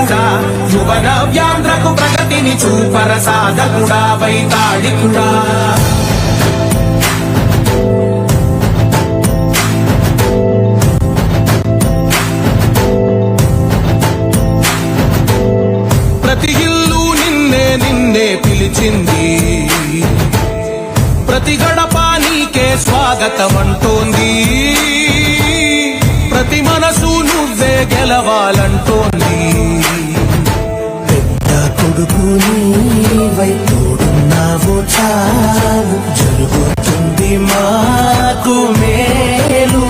సాధకుడా యువన వ్యాంధ్రకు ప్రగతిని చూపర సాధకుడా వైతాళికుడా. ప్రతి ఇల్లు నిన్నే నిన్నే పిలిచింది. ప్రతి గడప నీకే స్వాగతం అంటోంది ప్రతి మనసు నువ్వే గెలవాలంటోంది. అడుగు నీవై తోడున్నావు చాలు. జరుగుతుంది మాకు మేలు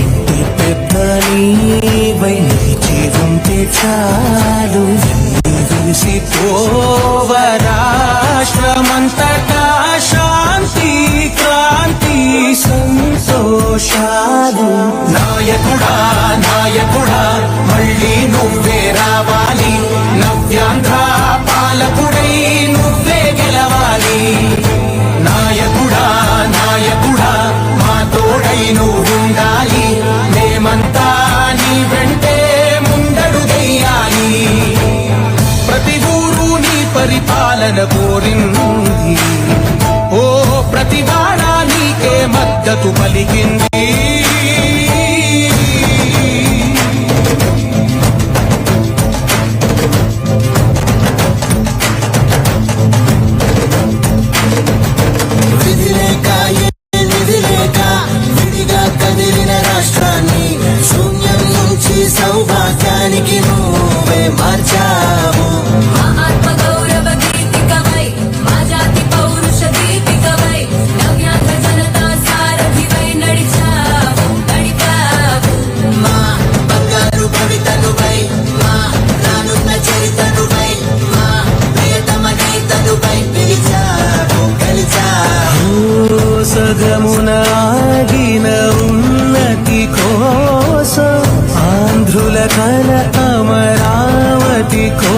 ఇంటి పెద్ద నీవై నిలిచి ఉంటే చాలు. విసిపోవ పాలకుడై నువ్వే గెలవాలి. నాయకుడా నాయకుడా మా తోడై నువ్వుండాలి. మేమంతా నీ వెంటే ముందడుగెయ్యాలి ప్రతి ఊరు నీ పరిపాలన కోరింది. ఓ ప్రతి వాడా నీకే మద్దతు పలికింది. సౌభాగ్యానికి నువ్వు కల అమరావతి కో